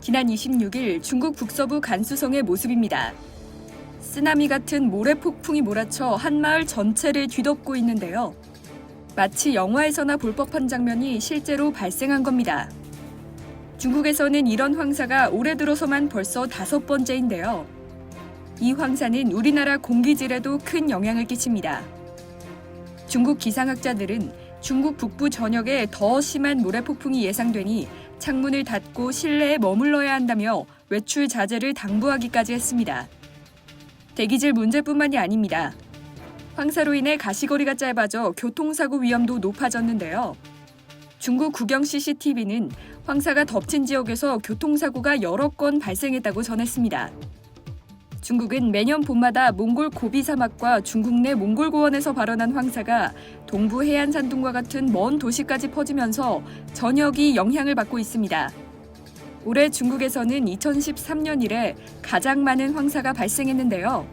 지난 26일 중국 북서부 간수성의 모습입니다. 쓰나미 같은 모래 폭풍이 몰아쳐 한 마을 전체를 뒤덮고 있는데요. 마치 영화에서나 볼 법한 장면이 실제로 발생한 겁니다. 중국에서는 이런 황사가 올해 들어서만 벌써 다섯 번째인데요. 이 황사는 우리나라 공기질에도 큰 영향을 끼칩니다. 중국 기상학자들은 중국 북부 전역에 더 심한 모래폭풍이 예상되니 창문을 닫고 실내에 머물러야 한다며 외출 자제를 당부하기까지 했습니다. 대기질 문제뿐만이 아닙니다. 황사로 인해 가시거리가 짧아져 교통사고 위험도 높아졌는데요. 중국 국영 CCTV는 황사가 덮친 지역에서 교통사고가 여러 건 발생했다고 전했습니다. 중국은 매년 봄마다 몽골 고비 사막과 중국 내 몽골 고원에서 발원한 황사가 동부 해안 산둥과 같은 먼 도시까지 퍼지면서 전역이 영향을 받고 있습니다. 올해 중국에서는 2013년 이래 가장 많은 황사가 발생했는데요.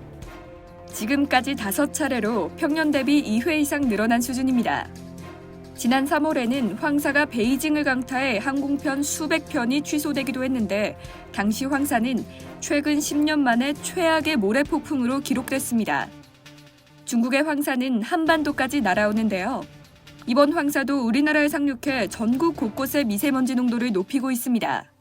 지금까지 다섯 차례로 평년 대비 2회 이상 늘어난 수준입니다. 지난 3월에는 황사가 베이징을 강타해 항공편 수백 편이 취소되기도 했는데 당시 황사는 최근 10년 만에 최악의 모래폭풍으로 기록됐습니다. 중국의 황사는 한반도까지 날아오는데요. 이번 황사도 우리나라에 상륙해 전국 곳곳의 미세먼지 농도를 높이고 있습니다.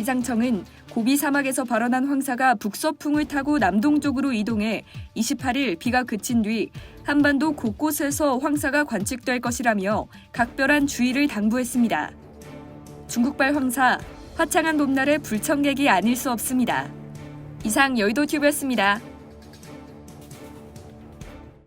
기상청은 고비 사막에서 발원한 황사가 북서풍을 타고 남동쪽으로 이동해 28일 비가 그친 뒤 한반도 곳곳에서 황사가 관측될 것이라며 각별한 주의를 당부했습니다. 중국발 황사, 화창한 봄날의 불청객이 아닐 수 없습니다. 이상 여의도 튜브였습니다.